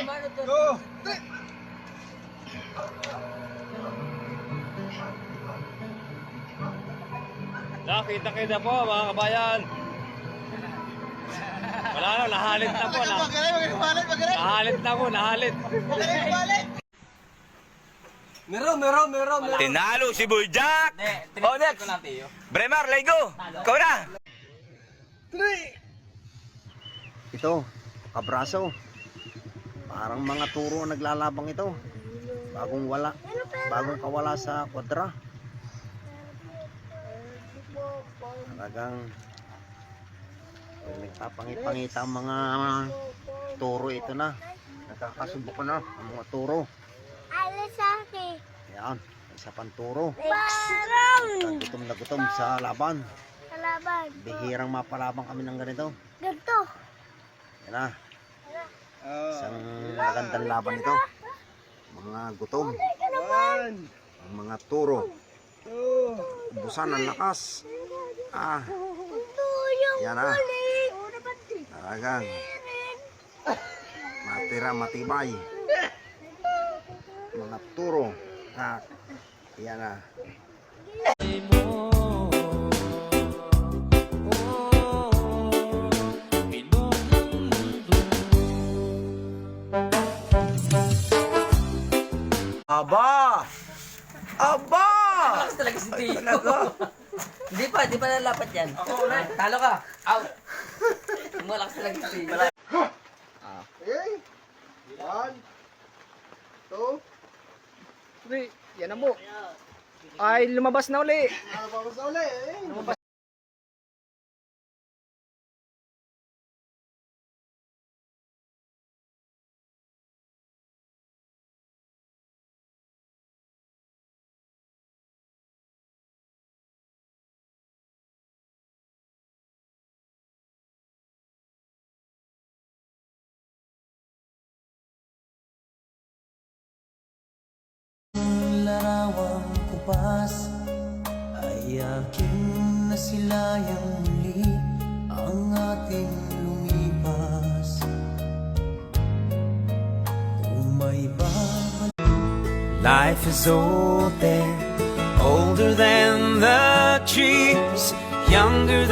Two, three. Nakita-kita po mga kabayan. Wala na, nahalit na po. Na, nahalit na po, nahalit. Meron, meron, meron, meron. Tinalo si Boy Jack! Oh, next! Bremar, Lego! Ikaw na! Ito, kabraso. Parang mga turo ang naglalabang ito. Bagong wala, bagong kawala sa kwadra. Talagang nagpapangit-pangita ang mga turo ito na. Nakakasubok na ang mga turo. Alasaki. Yan, isa pang turo. Gutom na gutom sa laban. kalaban. Bihirang mapalabang kami ng ganito. Ganto. Yan na. Isang magandang laban ito. Mga gutom, ang mga turo, two, ubusan ng lakas. Ah, yan galing. Talagang matira matibay. Mga turo. Ah, yan na. Aba! Aba! Malakas talaga si Tito. Hindi pa, hindi pa nalapat yan. Talo ka. Out. Malakas talaga si Tito. okay. One, two, Uy, yan na mo. Ay, lumabas na uli. ah, vamos na uli. eh. Kupas ay aking nasilayang muli. Ang ating lumipas. Kung may Life is old there, older than the trees, younger